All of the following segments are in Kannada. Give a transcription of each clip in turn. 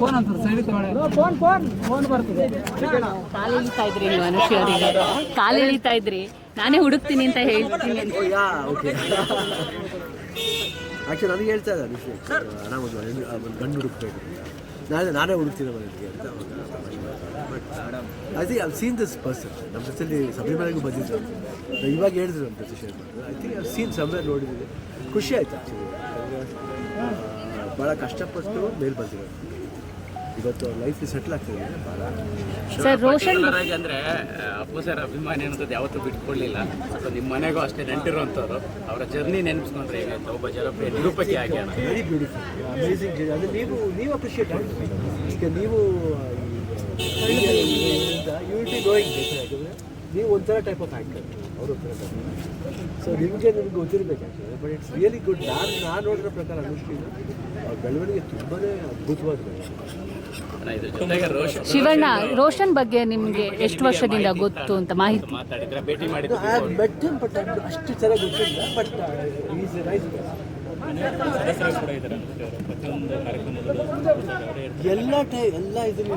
ಫೋನ್ ಅಂತ ಸೈಡ್ ಫೋನ್ ಫೋನ್. ಫೋನ್ ಬರ್ತದೆ. ಕಾಲು ಎಳಿತಾ ಇದ್ರಿ ನೀವು ಅನುಶ್ರೀ ಅವರಿಗೆ ಕಾಲು ಎಳಿತಾ ಇದ್ರಿ. ನಾನೇ ಹುಡುಕ್ತೀನಿ ಅಂತ ಹೇಳ್ತೀನಿ ಅಂತ. ಯಾ ಓಕೆ. ಆ್ಯಕ್ಚುಲಿ ನನಗೆ ಹೇಳ್ತಾ ಇದ್ದಾರೆ ವಿಷಯ. ನಾನು ಒಂದು ಗಂಡು ಹುಡುಕ್ಬೇಕು ಅಂತ ನಾಳೆ ನಾನೇ ಹುಡುಕ್ತೀನಿ ಮನೆಗೆ ಅಂತ I think I've seen this person ನಮ್ಮ ಜೊತೆಲಿ ಬಂದಿದ್ದರು. ಇವಾಗ ಹೇಳಿದ್ರು ನಮ್ಮ ಜೊತೆ ಶೇರ್ ಮಾಡಿದ್ರು. I think I've seen somewhere ನೋಡಿದ್ದೀನಿ. ಖುಷಿ ಆಯ್ತು ಆ್ಯಕ್ಚುಲಿ ಭಾಳ ಕಷ್ಟಪಟ್ಟು ಮೇಲ್ ಬಂದಿರೋದು. ಇವತ್ತು ಲೈಫ್ ಸೆಟ್ಲ್ ಆಗ್ತಿದೆ ಭಾಳ ಸರ್ ರೋಷನ್ ಅಂದ್ರೆ ಅಪ್ಪು ಸರ್ ಅಭಿಮಾನಿ ಅನ್ನೋದು ಯಾವತ್ತೂ ಬಿಟ್ಕೊಳ್ಳಿಲ್ಲ ಸೊ ನಿಮ್ಮ ಮನೆಗೂ ಅಷ್ಟೇ ನೆಂಟಿರುವಂಥವ್ರು. ಅವರ ಜರ್ನಿ ನೆನಪಿಸ್ಕೊಂಡ್ರೆ ಒಬ್ಬ ಜನಪ್ರಿಯ ನಿರೂಪಕಿ ಆಗಿ ವೆರಿ ಬ್ಯೂಟಿಫುಲ್ ಅಮೇಸಿಂಗ್ ಜರ್ನಿ ಅದು ನೀವು ನೀವು ಅಪ್ರಿಷಿಯೇಟ್ ಮಾಡಿ ಈಗ ನೀವು ಯು ವಿಲ್ ಬಿ ಗೋಯಿಂಗ್ ನೀವು ಒಂಥರ ಟೈಪ್ ಆಫ್ ಆ್ಯಕ್ಟರ್ ಅವರು ಒಂಥರ ಟೈಪ್ ಸೊ ನಿಮಗೆ ನಿಮ್ಗೆ ಗೊತ್ತಿರಬೇಕು actually but it's really good ನಾನು ನಾನು ನೋಡಿರೋ ಪ್ರಕಾರ ಅನುಷ್ಠಿನ ಅವ್ರ ಬೆಳವಣಿಗೆ ತುಂಬಾ ಅದ್ಭುತವಾದ ಶಿವಣ್ಣ ರೋಷನ್ ಬಗ್ಗೆ ನಿಮ್ಗೆ ಎಷ್ಟು ವರ್ಷದಿಂದ ಗೊತ್ತು ಅಂತ ಮಾಹಿತಿ? ಬಟ್ ಅಷ್ಟು ಚೆನ್ನಾಗಿ ಗೊತ್ತಿಲ್ಲ ಬಟ್ ಈಸ್ ನೈಸ್ ಎಲ್ಲ ಟೈ ಎಲ್ಲ ಇದನ್ನು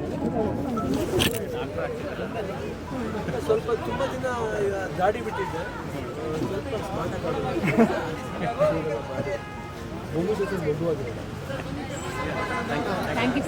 ಸ್ವಲ್ಪ ತುಂಬ ದಿನ ಈಗ ಗಾಡಿ ಬಿಟ್ಟಿದ್ದೆ. ಸ್ವಲ್ಪ ಸ್ಮಾರ್ಟ್ ಆಗಿ ಜೊತೆ ಮಗುವಾಗಿದೆ ಥ್ಯಾಂಕ್ ಯು